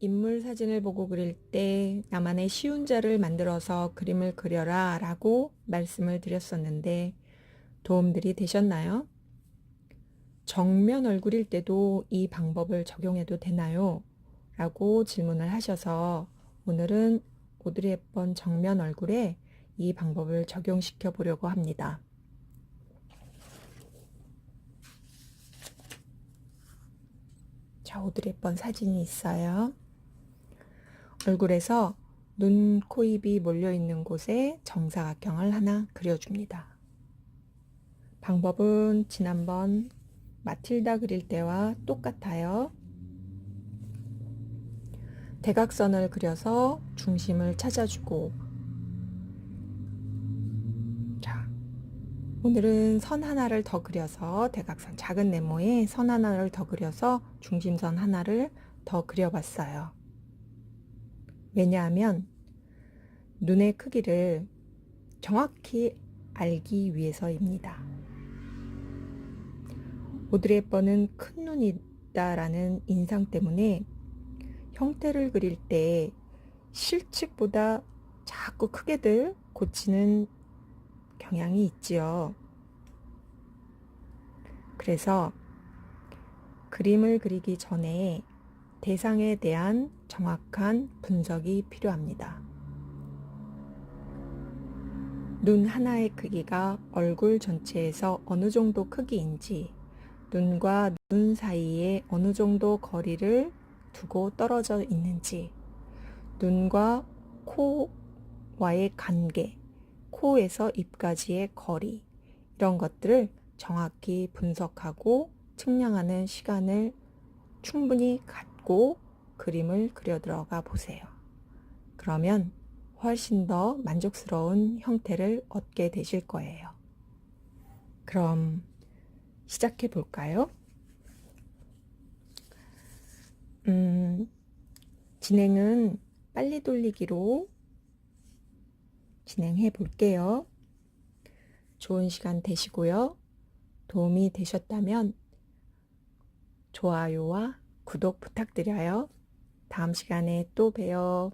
인물 사진을 보고 그릴 때 나만의 쉬운 자를 만들어서 그림을 그려라 라고 말씀을 드렸었는데 도움들이 되셨나요? 정면 얼굴일 때도 이 방법을 적용해도 되나요? 라고 질문을 하셔서 오늘은 오드리 헵번 정면 얼굴에 이 방법을 적용시켜 보려고 합니다. 자, 오드리 헵번 사진이 있어요. 얼굴에서 눈, 코, 입이 몰려 있는 곳에 정사각형을 하나 그려줍니다. 방법은 지난번 마틸다 그릴 때와 똑같아요. 대각선을 그려서 중심을 찾아주고 자, 오늘은 선 하나를 더 그려서 대각선 작은 네모에 선 하나를 더 그려서 중심선 하나를 더 그려봤어요. 왜냐하면 눈의 크기를 정확히 알기 위해서입니다. 오드리 헵번은 큰 눈이다라는 인상 때문에 형태를 그릴 때 실측보다 자꾸 크게들 고치는 경향이 있지요. 그래서 그림을 그리기 전에 대상에 대한 정확한 분석이 필요합니다. 눈 하나의 크기가 얼굴 전체에서 어느 정도 크기인지, 눈과 눈 사이에 어느 정도 거리를 두고 떨어져 있는지, 눈과 코와의 관계, 코에서 입까지의 거리, 이런 것들을 정확히 분석하고 측량하는 시간을 충분히 갖고 그림을 그려 들어가 보세요. 그러면 훨씬 더 만족스러운 형태를 얻게 되실 거예요. 그럼 시작해 볼까요? 음, 진행은 빨리 돌리기로 진행해 볼게요. 좋은 시간 되시고요. 도움이 되셨다면 좋아요와 구독 부탁드려요. 다음 시간에 또 봬요.